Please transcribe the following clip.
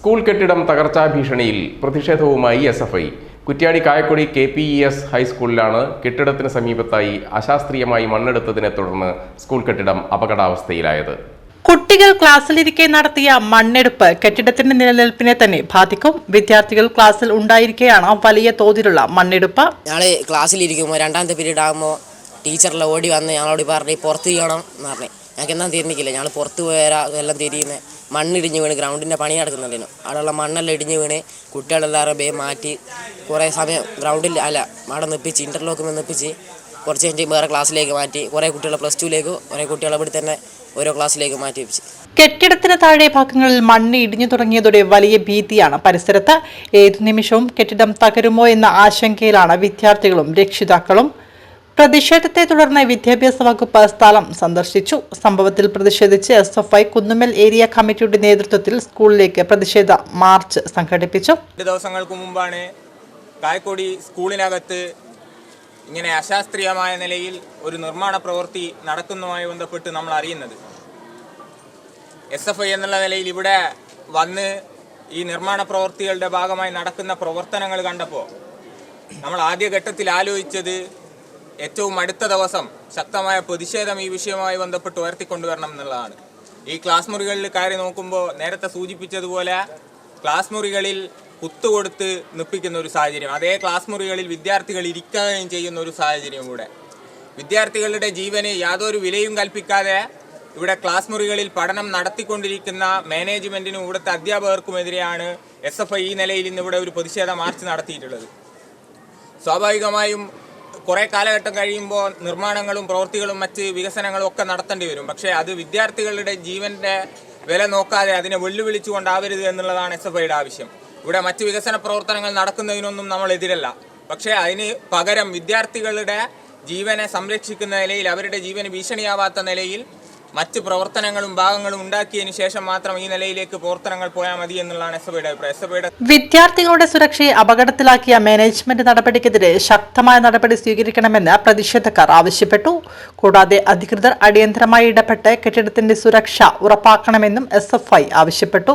School കെട്ടിടം തകർച്ചാ ഭീഷണിയിൽ പ്രതിഷേധവുമായി S F I. Kuttiady Kayakkodi K P E S ഹൈസ്കൂളിലാണ് കെട്ടിടത്തിന് സമീപത്തായി അശാസ്ത്രീയമായി മണ്ണെടുത്തതിനെ തുടർന്ന് സ്കൂൾ കെട്ടിടം അപകടാവസ്ഥയിലായത്. കുട്ടികൾ ക്ലാസ്സിലിരിക്കെ നടത്തിയ മണ്ണെടുപ്പ് കെട്ടിടത്തിന്റെ നിലനിൽപ്പിനെ തന്നെ ബാധിക്കും. വിദ്യാർത്ഥികൾ ക്ലാസ്സിൽ ഉണ്ടായിരിക്കെയാണ് വലിയ തോതിലുള്ള മണ്ണെടുപ്പ്. ഞങ്ങൾ ക്ലാസ്സിലിരിക്കുമ്പോൾ രണ്ടാമത്തെ പീരീഡ് ആകുമ്പോൾ ടീച്ചറിൽ ഓടി വന്ന് ഞങ്ങളോട് പറഞ്ഞു പുറത്ത് ചെയ്യണം എന്ന് പറഞ്ഞു. ഞങ്ങൾക്ക് എന്താ തിരിഞ്ഞിക്കില്ല ഞങ്ങൾ പുറത്തു പോയാൽ എല്ലാം തിരിയുന്നത് മണ്ണിടിഞ്ഞ് വീണ് ഗ്രൗണ്ടിന്റെ പണി നടക്കുന്നുണ്ടായിരുന്നു അവിടെയുള്ള മണ്ണെല്ലാം ഇടിഞ്ഞ് വീണ് കുട്ടികളെല്ലാവരും ബേ മാറ്റി കുറേ സമയം ഗ്രൗണ്ടിൽ അല്ല അവിടെ നിപ്പിച്ച് ഇന്റർലോക്ക് നിപ്പിച്ച് കുറച്ച് കഴിഞ്ഞ് വേറെ ക്ലാസ്സിലേക്ക് മാറ്റി കുറേ കുട്ടികളെ പ്ലസ് ടുവിലേക്ക് കുറേ കുട്ടികളെ ഇവിടെ തന്നെ ഓരോ ക്ലാസ്സിലേക്ക് മാറ്റി വെച്ച് കെട്ടിടത്തിന് താഴെ ഭാഗങ്ങളിൽ മണ്ണ് ഇടിഞ്ഞു തുടങ്ങിയതോടെ വലിയ ഭീതിയാണ് പരിസരത്ത്. ഏതു നിമിഷവും കെട്ടിടം തകരുമോ എന്ന ആശങ്കയിലാണ് വിദ്യാർത്ഥികളും രക്ഷിതാക്കളും പ്രതിഷേധത്തെ തുടർന്ന് വിദ്യാഭ്യാസ വകുപ്പ് സ്ഥലം സന്ദർശിച്ചു. സംഭവത്തിൽ പ്രതിഷേധിച്ച് S F I Kunnummal area കമ്മിറ്റിയുടെ നേതൃത്വത്തിൽ സ്കൂളിലേക്ക് പ്രതിഷേധ മാർച്ച് സംഘടിപ്പിച്ചു. ദിവസങ്ങൾക്ക് മുമ്പാണ് കായക്കൊടി സ്കൂളിനകത്ത് ഇങ്ങനെ അശാസ്ത്രീയമായ നിലയിൽ ഒരു നിർമ്മാണ പ്രവൃത്തി നടക്കുന്നതുമായി ബന്ധപ്പെട്ട് നമ്മൾ അറിയുന്നത്. എസ് എഫ് ഐ എന്നുള്ള നിലയിൽ ഇവിടെ വന്ന് ഈ നിർമ്മാണ പ്രവൃത്തികളുടെ ഭാഗമായി നടക്കുന്ന പ്രവർത്തനങ്ങൾ കണ്ടപ്പോൾ നമ്മൾ ആദ്യഘട്ടത്തിൽ ആലോചിച്ചത് ഏറ്റവും അടുത്ത ദിവസം ശക്തമായ പ്രതിഷേധം ഈ വിഷയവുമായി ബന്ധപ്പെട്ട് ഉയർത്തിക്കൊണ്ടുവരണം എന്നുള്ളതാണ്. ഈ ക്ലാസ് മുറികളിൽ കയറി നോക്കുമ്പോൾ നേരത്തെ സൂചിപ്പിച്ചതുപോലെ ക്ലാസ് മുറികളിൽ കുത്തുകൊടുത്ത് നിപ്പിക്കുന്ന ഒരു സാഹചര്യം അതേ ക്ലാസ് മുറികളിൽ വിദ്യാർത്ഥികൾ ഇരിക്കുകയും ചെയ്യുന്ന ഒരു സാഹചര്യം കൂടെ. വിദ്യാർത്ഥികളുടെ ജീവന് യാതൊരു വിലയും കൽപ്പിക്കാതെ ഇവിടെ ക്ലാസ് മുറികളിൽ പഠനം നടത്തിക്കൊണ്ടിരിക്കുന്ന മാനേജ്മെന്റിനും ഇവിടുത്തെ അധ്യാപകർക്കുമെതിരെയാണ് എസ് എഫ് ഐ ഈ നിലയിൽ ഇന്ന് ഇവിടെ ഒരു പ്രതിഷേധ മാർച്ച് നടത്തിയിട്ടുള്ളത്. സ്വാഭാവികമായും കുറേ കാലഘട്ടം കഴിയുമ്പോൾ നിർമ്മാണങ്ങളും പ്രവൃത്തികളും മറ്റ് വികസനങ്ങളും ഒക്കെ നടത്തേണ്ടി വരും. പക്ഷേ അത് വിദ്യാർത്ഥികളുടെ ജീവന്റെ വില നോക്കാതെ അതിനെ വെല്ലുവിളിച്ചുകൊണ്ടാവരുത് എന്നുള്ളതാണ് എസ് എഫ് ഐയുടെ ആവശ്യം. ഇവിടെ മറ്റ് വികസന പ്രവർത്തനങ്ങൾ നടക്കുന്നതിനൊന്നും നമ്മൾ എതിരല്ല. പക്ഷേ അതിന് പകരം വിദ്യാർത്ഥികളുടെ ജീവനെ സംരക്ഷിക്കുന്ന നിലയിൽ അവരുടെ ജീവന് ഭീഷണിയാവാത്ത നിലയിൽ മറ്റ് പ്രവർത്തനങ്ങളും ഭാഗങ്ങളും ഉണ്ടാക്കിയതിന് ശേഷം മാത്രം ഈ നിലയിലേക്ക് പ്രവർത്തനങ്ങൾ പോയാൽ മതി എന്നുള്ളതാണ് എസ് എഫ് ഐയുടെ അഭിപ്രായം. വിദ്യാർത്ഥികളുടെ സുരക്ഷയെ അപകടത്തിലാക്കിയ മാനേജ്മെന്റ് നടപടിക്കെതിരെ ശക്തമായ നടപടി സ്വീകരിക്കണമെന്ന് പ്രതിഷേധക്കാർ ആവശ്യപ്പെട്ടു. കൂടാതെ അധികൃതർ അടിയന്തരമായി ഇടപെട്ട് കെട്ടിടത്തിന്റെ സുരക്ഷ ഉറപ്പാക്കണമെന്നും എസ് ആവശ്യപ്പെട്ടു.